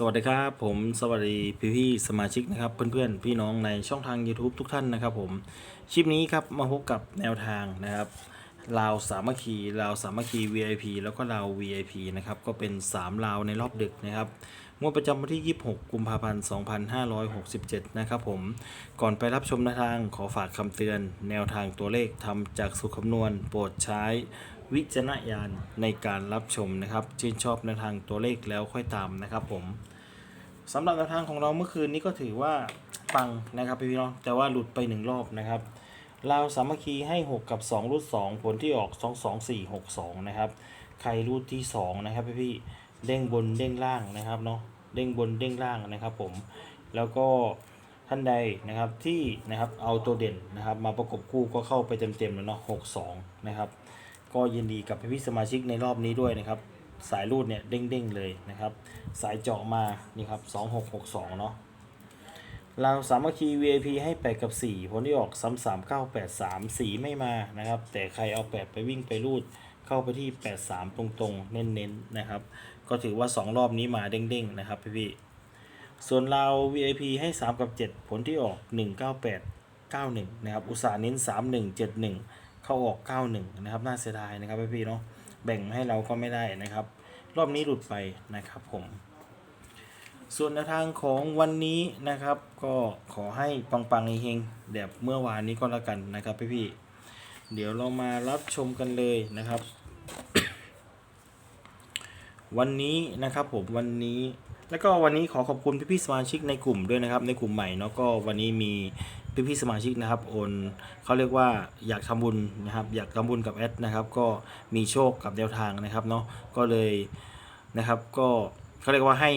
สวัสดีครับผมสวัสดีพี่พี่ๆสมาชิกนะครับเพื่อนๆ พี่น้องในช่องทาง YouTube ทุกท่านนะครับผมคลิปนี้ครับมาพบกับแนวทางนะครับลาวสามัคคีลาวสามัคคี VIP แล้วก็ลาว VIP นะครับก็เป็น 3 ลาวในรอบดึกนะครับงวดประจำวันที่ 26 กุมภาพันธ์ 2567 นะครับผม ก่อนไปรับชมแนวทางขอฝากคำเตือน แนวทางตัวเลขทำจากสูตรคำนวณ โปรดใช้ วิจารณญาณในการรับชมนะครับ ชื่นชอบแนวทางตัวเลขแล้วค่อยตามนะครับผมสำหรับแนวทางของเราเมื่อคืนนี้ก็ถือว่าปังนะครับพี่น้องแต่ว่าหลุดไปหนึ่งรอบนะครับลาสามัคคีให้ 6 กับ2รูด2ผลที่ออก 2 2 4 6 2นะครับใครรูดที่ 2 นะครับพี่พี่เด้งบนเด้งล่างนะครับเนาะเด้งบนเด้งล่างนะครับผมแล้วก็ท่านใดนะครับที่นะครับเอาตัวเด่นนะครับมาประกบคู่ก็เข้าไปเต็มๆแล้วเนาะ6 2นะครับ ก็ยินดีกับพี่สมาชิกในรอบนี้ด้วยนะครับ สายรูดเนี่ยเด้งๆเลยนะครับ สายเจาะมานี่ครับ2662เนาะเราสามัคคี VIP ให้ 8 กับ 4 ผลที่ออก 33983สีไม่มานะครับ แต่ใครเอา 8 ไปวิ่งไปรูดเข้าไปที่ 83 ตรงๆ เน้นๆนะครับ ก็ถือว่า 2 รอบนี้มาเด้งๆ นะครับพี่ๆส่วนเรา VIP ให้ 3 กับ 7 ผลที่ออก 198 91 นะครับ อุตสาห์เน้น 3171 เข้าออก91นะครับน่าเสียดายนะครับพี่เนาะแบ่งให้เราก็ไม่ได้นะครับ รอบนี้หลุดไปนะครับผม ส่วนแนวทางของวันนี้นะครับ ก็ขอให้ปังๆเฮงๆแบบเมื่อวานนี้ก็แล้วกันนะครับพี่ๆเดี๋ยวเรามารับชมกันเลยนะครับ วันนี้นะครับผมวันนี้แล้วก็วันนี้ขอขอบคุณพี่ๆสมาชิกในกลุ่มด้วยนะครับ ในกลุ่มใหม่เนาะก็วันนี้มี พี่ๆสมาชิกนะครับโอนเขาเรียกว่าอยากทำบุญนะครับ อยากทำบุญกับแอดนะครับ ก็มีโชคกับแนวทางนะครับเนาะก็เลยนะครับก็เขาเรียกว่าให้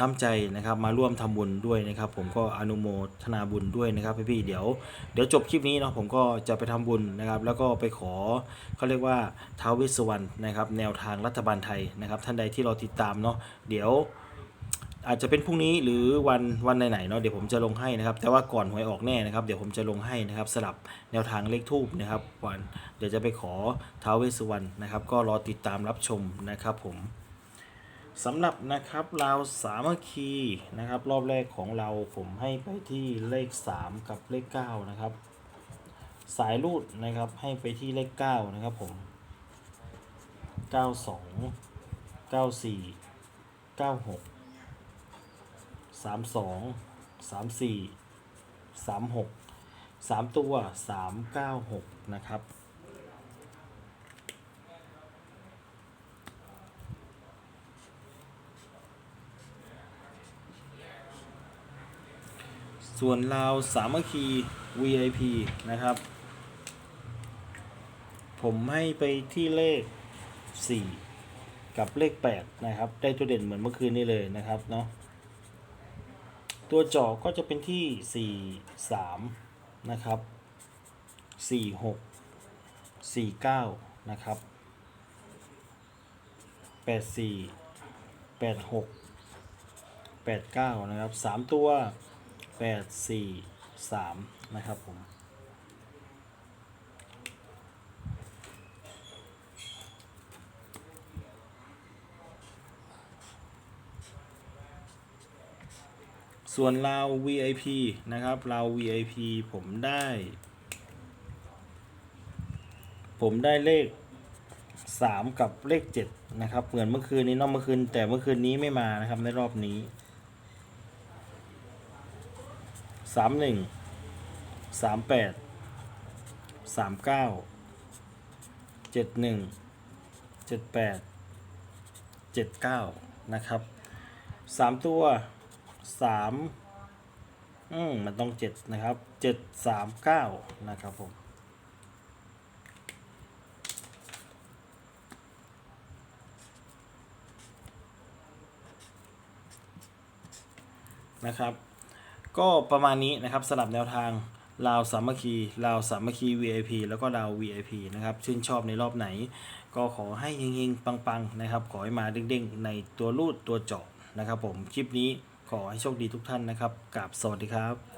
น้ำใจนะครับมาร่วมทำบุญด้วยนะครับ ผมก็อนุโมทนาบุญด้วยนะครับพี่ๆเดี๋ยวเดี๋ยวจบคลิปนี้เนาะผมก็จะไปทำบุญนะครับ แล้วก็ไปขอเขาเรียกว่าท้าวเวสสวรรณนะครับ แนวทางรัฐบาลไทยนะครับ ท่านใดที่เราติดตามเนาะเดี๋ยว อาจจะเป็นพรุ่งนี้หรือวันวันไหนๆเนาะเดี๋ยวผมจะลงให้นะครับ แต่ว่าก่อนหวยออกแน่นะครับ เดี๋ยวผมจะลงให้นะครับสลับแนวทางเลขทูบนะครับวันเดี๋ยวจะไปขอท้าวเวสสุวรรณนะครับ ก็รอติดตามรับชมนะครับผมสำหรับนะครับราวสามัคคีนะครับรอบแรกของเราผมให้ไปที่เลข 3 กับเลข9นะครับสายรูดนะครับให้ไปที่เลข9นะครับผม 92 94 96 สามสองสามสี่สามหกสามตัวสามเก้าหกนะครับส่วนเราวสามัคคี VIP นะครับ ผมให้ไปที่เลข 4 กับเลข 8 นะครับ ได้ตัวเด่นเหมือนเมื่อคืนนี้เลยนะครับเนาะ ตัวจาะก็จะเป็นที่ 4 3 นะครับ 4 6 4 9 นะครับ 8 4 8 6 8 9 นะครับ 3 ตัว 8 4 3 นะครับผม ส่วนเรา VIP นะครับเรา VIP ผมได้ ผมได้เลข 3 กับเลข 7 นะครับ เหมือนเมื่อคืนนี้นอกเมื่อคืน แต่เมื่อคืนนี้ไม่มานะครับในรอบนี้ 3 1 3 8 3 9 7 1 7 8 7 9 นะครับ 3 ตัว สามอืมมันต้องเจ็ดนะครับเจ็ดสามเก้านะครับผมนะครับ ก็ประมาณนี้นะครับสลับแนวทางลาวสามัคคีลาวสามัคคี VIP แล้วก็ลาว VIP นะครับชื่นชอบในรอบไหน ก็ขอให้เฮงๆ ปังๆ นะครับ ขอให้มาเด้งๆ ในตัวรูดตัวเจาะนะครับผม คลิปนี้ ขอให้โชคดีทุกท่านนะครับกับสวัสดีครับ